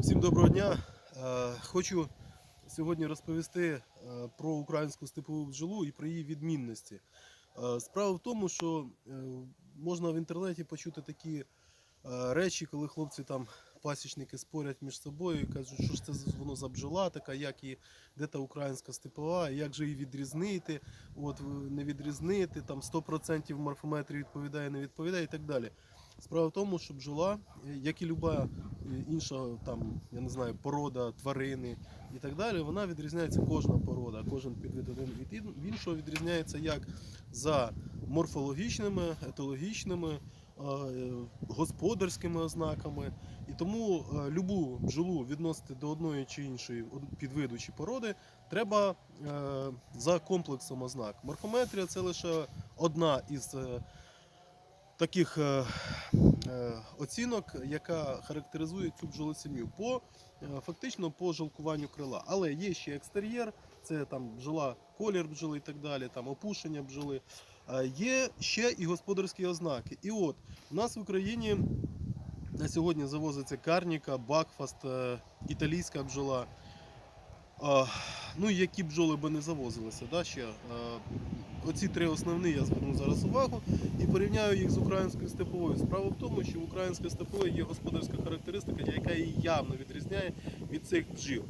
Всім доброго дня. Е, Хочу сьогодні розповісти е, про українську степову бджолу і про її відмінності. Е, Справа в тому, що можна в інтернеті почути такі речі, коли хлопці там пасічники спорять між собою і кажуть, що ж це воно за бджола така, як і де та українська степова, як же її відрізнити, от не відрізнити, там 100% морфометрії відповідає, не відповідає і так далі. Справа в тому, що бджола, е, як і люба е, інша там, я не знаю, порода, тварини і так далі, вона відрізняється кожна порода, кожен підвид один від іншого відрізняється як за морфологічними, етологічними, е, господарськими ознаками. І тому любу бджолу відносити до одної чи іншої підвиду чи породи треба за комплексом ознак. Морфометрія це лише одна із таких е, е, оцінок, яка характеризує цю бджолосім'ю по е, фактично по жилкуванню крила. Але є ще екстер'єр, це там бджола, колір бджоли і так далі, там опушення бджоли. Є ще і господарські ознаки. І от у нас в Україні на сьогодні завозиться карніка, бакфаст, італійська бджола. Ну, які бджоли би не завозилися. Да, ще. Оці три основні я зверну зараз увагу і порівняю їх з українською степовою. Справа в тому, що в української степової є господарська характеристика, яка її явно відрізняє від цих бджіл.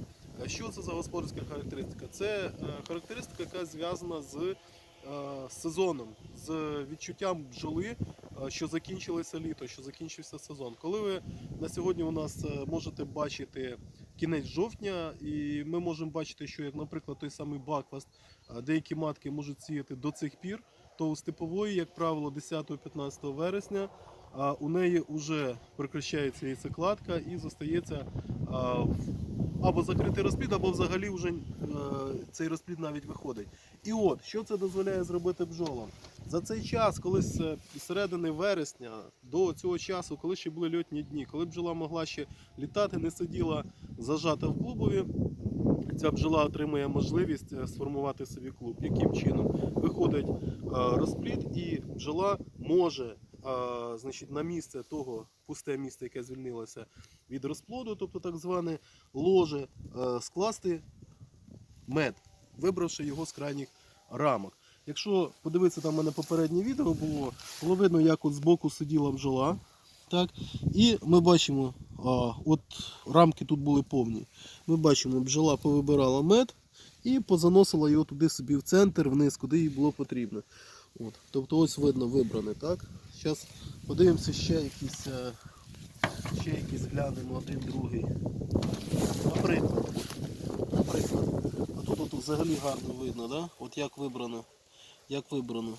Що це за господарська характеристика? Це е, характеристика, яка зв'язана з е, сезоном, з відчуттям бджоли, е, що закінчилося літо, що закінчився сезон. Коли ви на сьогодні у нас можете бачити кінець жовтня, і ми можемо бачити, що як, наприклад, той самий бакфаст, е, деякі матки можуть сіяти до цих пір, то у степової, як правило, 10-15 вересня. А у неї вже прекращається яйцекладка і зостається або закритий розплід, або взагалі вже е, цей розплід навіть виходить. І от, що це дозволяє зробити бджолам? За цей час, коли з середини вересня до цього часу, коли ще були льотні дні, коли бджола могла ще літати, не сиділа зажата в клубові, ця бджола отримує можливість е, сформувати собі клуб. Яким чином? Виходить е, розплід, і бджола може е, значить, на місце того пусте місце, яке звільнилося від розплоду, тобто так зване ложе, скласти мед, вибравши його з крайніх рамок. Якщо подивитися, там в мене попереднє відео було, було видно, як от збоку сиділа бджола. Так? І ми бачимо, а, от рамки тут були повні. Ми бачимо, бджола повибирала мед і позаносила його туди собі в центр, вниз, куди їй було потрібно. От. Тобто ось видно вибране. Так? Зараз подивимося ще якісь, е, ще якісь глянемо один другий. Наприклад. Наприклад. А тут от взагалі гарно видно, да? от як вибрано. Як вибрано.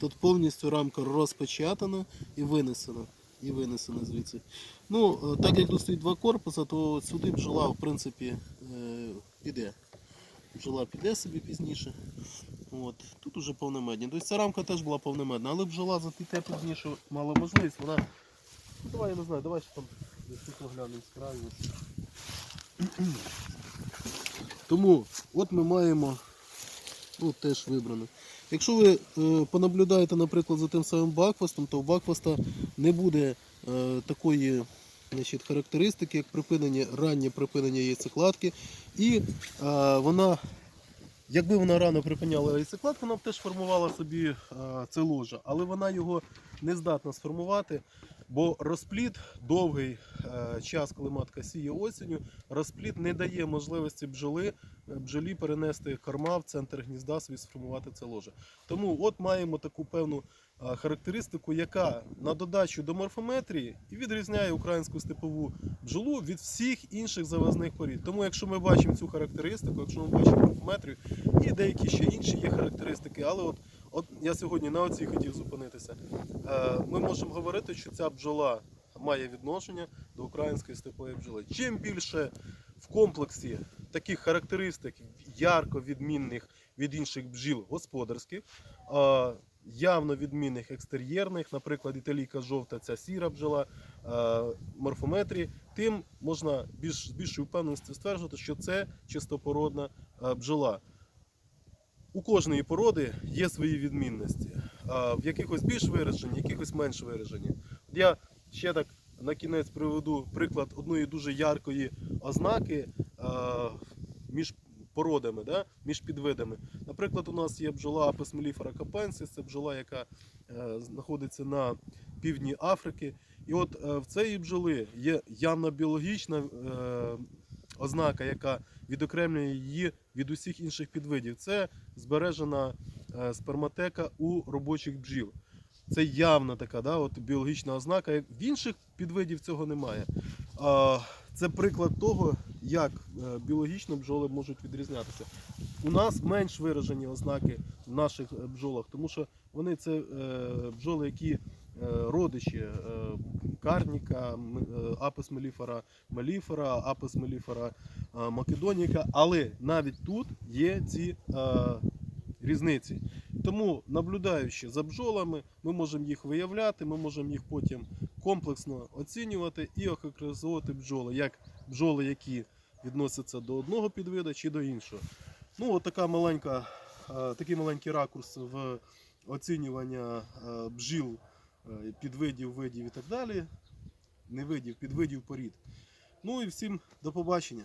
Тут повністю рамка розпечатана і винесена. І винесена звідси. Ну, е, так як тут стоїть два корпуси, то сюди бджола в принципі е, піде. Бджола піде собі пізніше. От. Тут уже повномедні. Тобто ця рамка теж була повномедна, але бджола за те пізніше мала можливість, вона. Ну, давай я не знаю, давай ще там оглянемо з краю. Тому от ми маємо ну, теж вибрано. Якщо ви е, понаблюдаєте, наприклад, за тим самим бакфастом, то у бакфаста не буде е, такої значить, характеристики, як припинення, раннє припинення яйцекладки. І е, вона, якби вона рано припиняла яйцекладку, вона б теж формувала собі це ложе, але вона його не здатна сформувати, бо розплід довгий час, коли матка сіє осінню, розплід не дає можливості бджоли бджолі перенести корма в центр гнізда собі сформувати це ложе. Тому от маємо таку певну характеристику, яка на додачу до морфометрії і відрізняє українську степову бджолу від всіх інших завозних порід. Тому якщо ми бачимо цю характеристику, якщо ми бачимо морфометрію і деякі ще інші є характеристики, але от, от я сьогодні на оцій хотів зупинитися. Е, Ми можемо говорити, що ця бджола має відношення до української степової бджоли. Чим більше в комплексі таких характеристик ярко відмінних від інших бджіл господарських, явно відмінних екстер'єрних, наприклад, італійка жовта, ця сіра бджола, морфометрії, тим можна більш, з більшою впевненістю стверджувати, що це чистопородна бджола. У кожної породи є свої відмінності. В якихось більш виражені, в якихось менш виражені. Я ще так на кінець приведу приклад одної дуже яркої ознаки е, між породами, да? між підвидами. Наприклад, у нас є бджола mellifera capensis, це бджола, яка е, знаходиться на півдні Африки. І от е, в цієї бджоли є явно біологічна ознака, яка відокремлює її від усіх інших підвидів. Це збережена сперматека у робочих бджіл. Це явна така да, от біологічна ознака. В інших підвидів цього немає. Це приклад того, як е, біологічно бджоли можуть відрізнятися. У нас менш виражені ознаки в наших е, бджолах, тому що вони це е, бджоли, які родичі карніка, апис меліфера меліфера, апис меліфера е, македоніка, але навіть тут є ці різниці. Тому, наблюдаючи за бджолами, ми можемо їх виявляти, ми можемо їх потім комплексно оцінювати і охарактеризувати бджоли, як бджоли, які відносяться до одного підвида чи до іншого. Ну, от така маленька, е, такий маленький ракурс в оцінювання е, бджіл, е, підвидів, видів і так далі. Не видів, підвидів порід. Ну і всім до побачення.